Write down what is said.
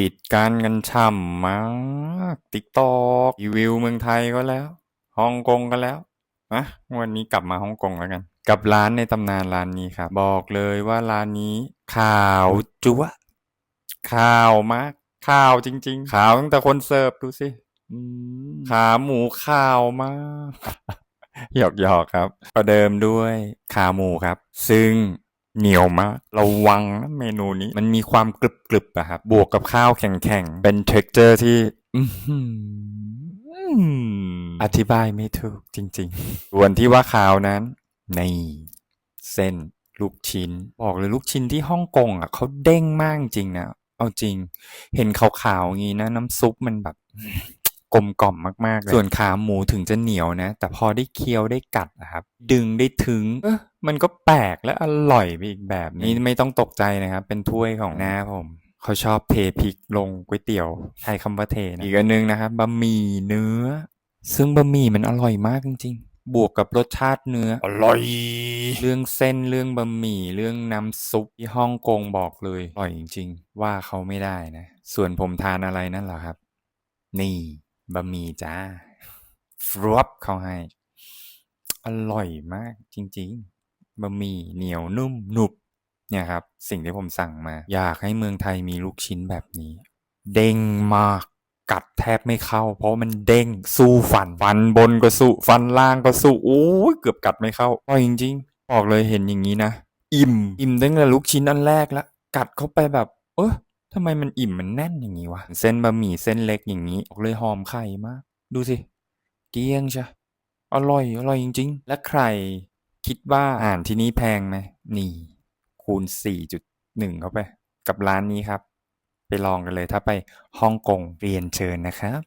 ปิดการกันช่ำมากติ๊กตอกรีวิวเมืองไทยก็แล้วฮ่องกงก็แล้วนะวันนี้กลับมาฮ่องกงแล้วกัน กับร้านในตำนานร้านนี้ครับบอกเลยว่าร้านนี้ข่าวจั๊วะข่าวมากข่าวจริง ๆ ข่าวตั้งแต่คนเสิร์ฟดูสิอืมขาหมูข่าวมากหยอกหยอกๆครับ ประเดิมด้วยขาหมูครับ ซึ่ง เหนียวมากระวังนะเมนูนี้มันมีความกรึบกรึบๆอะครับบวกกับข้าวแข็งๆเป็นเท็กเจอร์ที่อื้อหืออธิบายไม่ถูกจริงๆ ส่วนที่ว่าขาวนั้นในเส้นลูกชิ้น บอกเลยลูกชิ้นที่ฮ่องกงอะเขาเด้งมากจริงนะเอาจริง เห็นขาวๆอย่างนี้นะ น้ำซุปมันแบบ กลมกล่อมมากๆเลยส่วนขาหมูถึงจะเหนียวนะ แต่พอได้เคี้ยวได้กัดนะครับ ดึงได้ถึงเออมันก็แปลกและอร่อยไปอีกแบบนี้ไม่ต้องตกใจนะครับ เป็นถ้วยของน้าผมเขาชอบเทพริกลงก๋วยเตี๋ยวใช้คำว่าเทนะอีกอันหนึงนะครับบะหมี่เนื้อ ซึ่งบะหมี่มันอร่อยมากจริงๆ บวกกับรสชาติเนื้อ อร่อย เรื่องเส้นเรื่องบะหมี่เรื่องน้ำซุปที่ฮ่องกงบอกเลยอร่อยจริง ๆ ว่าเขาไม่ได้นะ ส่วนผมทานอะไรนั่นเหรอครับ นี่ บะหมี่จ้าฟรอปเขาให้ อร่อยมากจริง ๆ บะหมี่เหนียวนุ่มหนุบเนี่ยครับ สิ่งที่ผมสั่งมา อยากให้เมืองไทยมีลูกชิ้นแบบนี้ เด้งมากกัดแทบไม่เข้า เพราะมันเด้งสู้ฟัน ฟันบนก็สู้ ฟันล่างก็สู้โอ้ยเกือบกัดไม่เข้าอร่อยจริงๆบอกเลยเห็นอย่างนี้นะ อิ่ม อิ่มตั้งแต่ลูกชิ้นอันแรกละ กัดเข้าไปแบบ เออ ทำไมมันอิ่มมันแน่นอย่างนี้วะ เส้นบะหมี่เส้นเล็กอย่างนี้ ออกเลยหอมไข่มาก ดูสิ เกี้ยงใช่อร่อย อร่อยจริง ๆ และใครคิดว่าอาหารที่นี่แพงไหมนี่ คูณ 4.1 เข้าไป กับร้านนี้ครับ ไปลองกันเลยถ้าไปฮ่องกงเรียนเชิญนะครับ